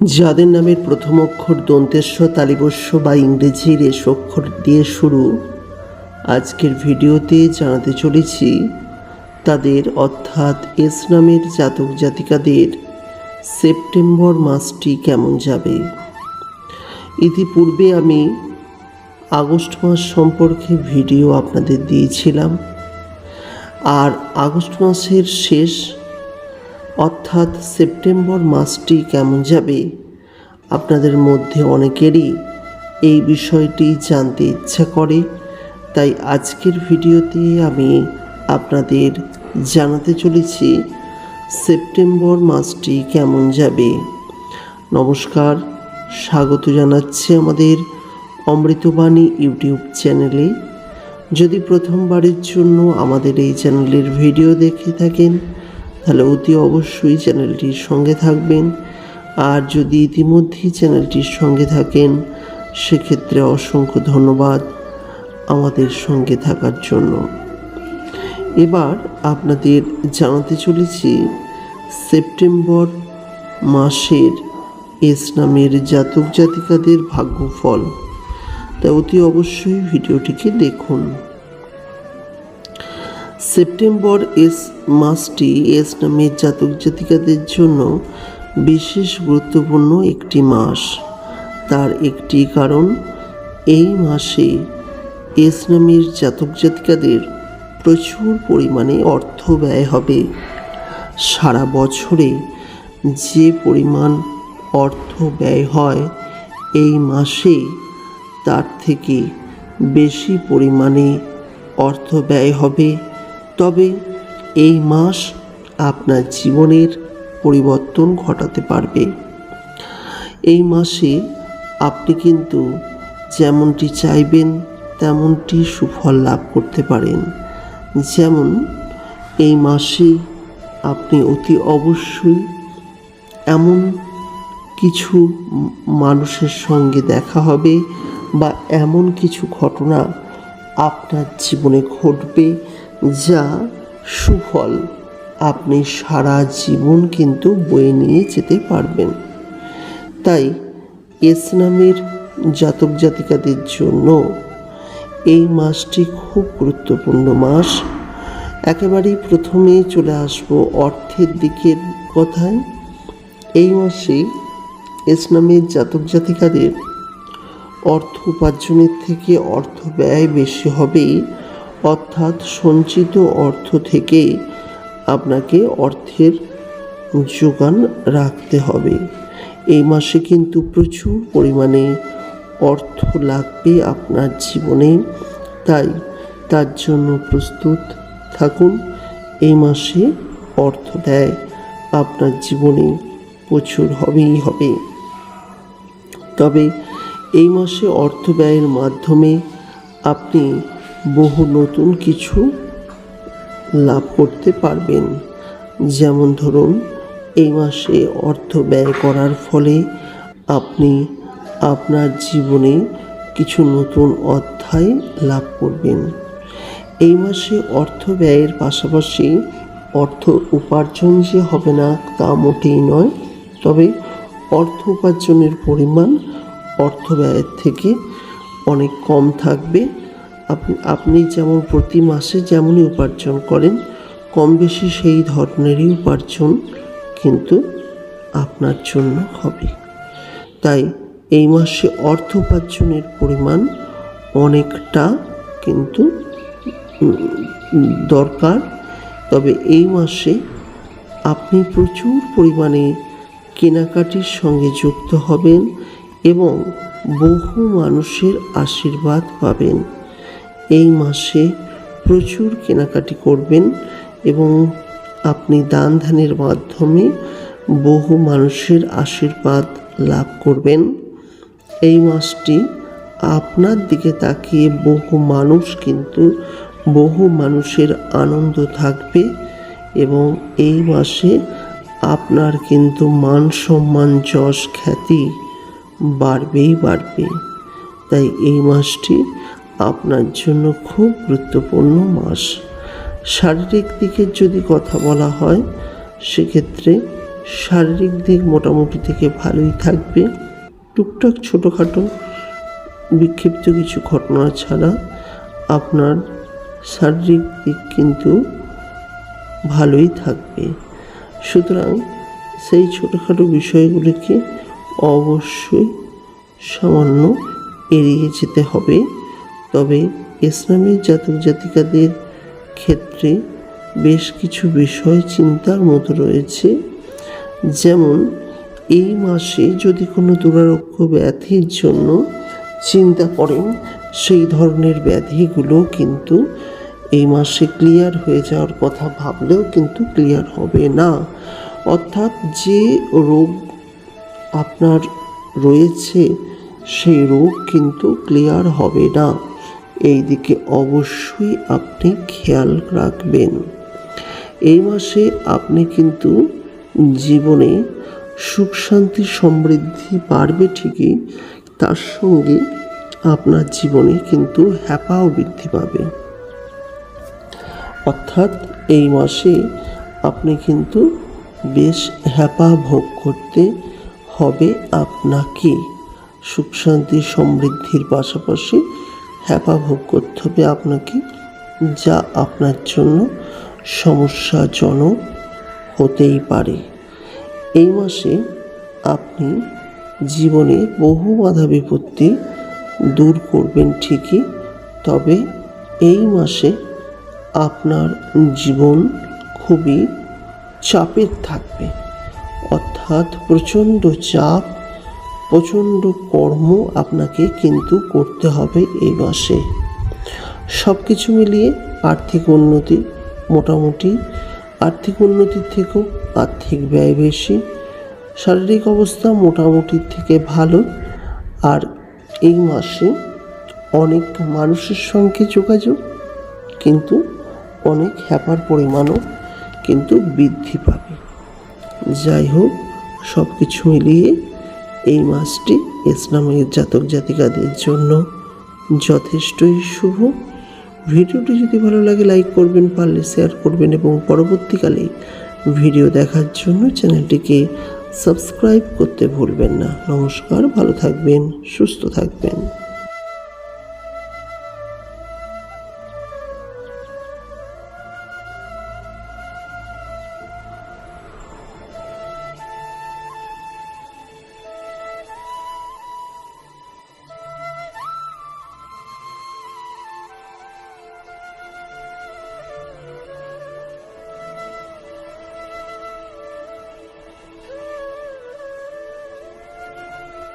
যাদের নামের প্রথম অক্ষর দন্তেশ্ব তালিবস্য বা ইংরেজি রেশ অক্ষর দিয়ে শুরু, আজকের ভিডিওতে জানাতে চলেছি তাদের অর্থাৎ এস নামের জাতক জাতিকাদের সেপ্টেম্বর মাসটি কেমন যাবে। ইতিপূর্বে আমি আগস্ট মাস সম্পর্কে ভিডিও আপনাদের দিয়েছিলাম। আর আগস্ট মাসের শেষ অর্থাৎ সেপ্টেম্বর মাসটি কেমন যাবে? আপনাদের মধ্যে অনেকেরই এই বিষয়টি জানতে ইচ্ছা করে, তাই আজকের ভিডিওতে আমি আপনাদের জানাতে চলেছি সেপ্টেম্বর মাসটি কেমন যাবে। নমস্কার, স্বাগত জানাচ্ছি আমাদের অমৃতবাণী ইউটিউব চ্যানেলে। যদি প্রথমবারের জন্য আমাদের এই চ্যানেলের ভিডিও দেখে থাকেন তাহলে অতি অবশ্যই চ্যানেলটির সঙ্গে থাকবেন। আর যদি ইতিমধ্যেই চ্যানেলটির সঙ্গে থাকেন, সেক্ষেত্রে অসংখ্য ধন্যবাদ আমাদের সঙ্গে থাকার জন্য। এবার আপনাদের জানাতে চলেছি, সেপ্টেম্বর মাসের এস নামের জাতক জাতিকাদের ভাগ্যফল। তাই অতি অবশ্যই ভিডিওটিকে দেখুন। সেপ্টেম্বর এস মাসটি এস নামের জাতক জাতিকাদের জন্য বিশেষ গুরুত্বপূর্ণ একটি মাস। তার একটি কারণ, এই মাসে এস নামের জাতক জাতিকাদের প্রচুর পরিমাণে অর্থ ব্যয় হবে। সারা বছরে যে পরিমাণ অর্থ ব্যয় হয় এই মাসে তার থেকে বেশি পরিমাণে অর্থ ব্যয় হবে। তবে এই মাস আপনার জীবনের পরিবর্তন ঘটাতে পারবে। এই মাসে আপনি কিন্তু যেমনটি চাইবেন, তেমনটি সুফল লাভ করতে পারেন। যেমন এই মাসে আপনি অতি অবশ্যই এমন কিছু মানুষের সঙ্গে দেখা হবে বা এমন কিছু ঘটনা আপনার জীবনে ঘটবে যা সুফল। আপনি সারা জীবন কিন্তু বয়ে নিয়ে যেতে পারবেন। তাই এস নামের জাতক জাতিকাদের জন্য এই মাসটি খুব গুরুত্বপূর্ণ মাস। একেবারেই প্রথমে চলে আসব অর্থের দিকের কথায়। এই মাসে এস নামের জাতক জাতিকাদের অর্থ উপার্জনের থেকে অর্থ ব্যয় বেশি হবেই। অর্থাৎ সঞ্চিত অর্থ থেকে আপনাকে অর্থের যোগান রাখতে হবে। এই মাসে কিন্তু প্রচুর পরিমাণে অর্থ লাগবে আপনার জীবনে। তাই তার জন্য প্রস্তুত থাকুন। এই মাসে অর্থ ব্যয় আপনার জীবনে প্রচুর হবেই হবে। তবে এই মাসে অর্থ ব্যয়ের মাধ্যমে আপনি বহু নতুন কিছু লাভ করতে পারবেন। যেমন ধরুন, এই মাসে অর্থ ব্যয় করার ফলে আপনি আপনার জীবনে কিছু নতুন অধ্যায় লাভ করবেন। এই মাসে অর্থ ব্যয়ের পাশাপাশি অর্থ উপার্জন যে হবে না তা মোটেই নয়, তবে অর্থ উপার্জনের পরিমাণ অর্থ ব্যয়ের থেকে অনেক কম থাকবে। আপনি আপনি যেমন প্রতি মাসে যেমনই উপার্জন করেন কম বেশি সেই ধরনেরই উপার্জন কিন্তু আপনার জন্য হবে। তাই এই মাসে অর্থ উপার্জনের পরিমাণ অনেকটা কিন্তু দরকার। তবে এই মাসে আপনি প্রচুর পরিমাণে কেনাকাটির সঙ্গে যুক্ত হবেন এবং বহু মানুষের আশীর্বাদ পাবেন। এই মাসে প্রচুর কেনাকাটি করবেন এবং আপনি দান ধ্যানের মাধ্যমে বহু মানুষের আশীর্বাদ লাভ করবেন। এই মাসটি আপনার দিকে তাকিয়ে বহু মানুষ কিন্তু বহু মানুষের আনন্দ থাকবে এবং এই মাসে আপনার কিন্তু মান সম্মান, যশ খ্যাতি বাড়বেই বাড়বে। তাই এই মাসটি আপনার জন্য খুব গুরুত্বপূর্ণ মাস। শারীরিক দিকের যদি কথা বলা হয়, সেক্ষেত্রে শারীরিক দিক মোটামুটি থেকে ভালোই থাকবে। টুকটাক ছোটোখাটো বিক্ষিপ্ত কিছু ঘটনা ছাড়া আপনার শারীরিক দিক কিন্তু ভালোই থাকবে। সুতরাং সেই ছোটোখাটো বিষয়গুলিকে অবশ্যই সামান্য এড়িয়ে যেতে হবে। তবে ইসলামের জাতক জাতিকাদের ক্ষেত্রে বেশ কিছু বিষয় চিন্তার মতো রয়েছে। যেমন, এই মাসে যদি কোনো দুরারোগ্য ব্যাধির জন্য চিন্তা করেন, সেই ধরনের ব্যাধিগুলো কিন্তু এই মাসে ক্লিয়ার হয়ে যাওয়ার কথা ভাবলেও কিন্তু ক্লিয়ার হবে না। অর্থাৎ যে রোগ আপনার রয়েছে, সেই রোগ কিন্তু ক্লিয়ার হবে না। এই দিকে অবশ্যই আপনি খেয়াল রাখবেন। এই মাসে আপনি কিন্তু জীবনে সুখ, শান্তি, সমৃদ্ধি বাড়বে ঠিকই, তার সঙ্গে আপনার জীবনে কিন্তু হ্যাপাও বৃদ্ধি পাবে। অর্থাৎ এই মাসে আপনি কিন্তু বেশ হ্যাপা ভোগ করতে হবে আপনাকে। সুখ, শান্তি, সমৃদ্ধির পাশাপাশি হ্যাপা ভোগ করতে হবে আপনাকে, যা আপনার জন্য সমস্যাজনক হতেই পারে। এই মাসে আপনি জীবনে বহু বাধা বিপত্তি দূর করবেন ঠিকই, তবে এই মাসে আপনার জীবন খুবই চাপের থাকবে। অর্থাৎ প্রচণ্ড চাপ প্রচণ্ড কর্ম আপনাকে কিন্তু করতে হবে এই মাসে। সব কিছু মিলিয়ে আর্থিক উন্নতি মোটামুটি, আর্থিক উন্নতির থেকেও আর্থিক ব্যয় বেশি, শারীরিক অবস্থা মোটামুটির থেকে ভালো, আর এই মাসে অনেক মানুষের সঙ্গে যোগাযোগ কিন্তু অনেক হ্যাপার পরিমাণও কিন্তু বৃদ্ধি পাবে। যাই হোক সব কিছু মিলিয়ে এই মাসটি ইসলামের জাতক জাতিকাদের জন্য যথেষ্টই শুভ। ভিডিওটি যদি ভালো লাগে, লাইক করবেন, পারলে শেয়ার করবেন এবং পরবর্তীকালে ভিডিও দেখার জন্য চ্যানেলটিকে সাবস্ক্রাইব করতে ভুলবেন না। নমস্কার, ভালো থাকবেন, সুস্থ থাকবেন।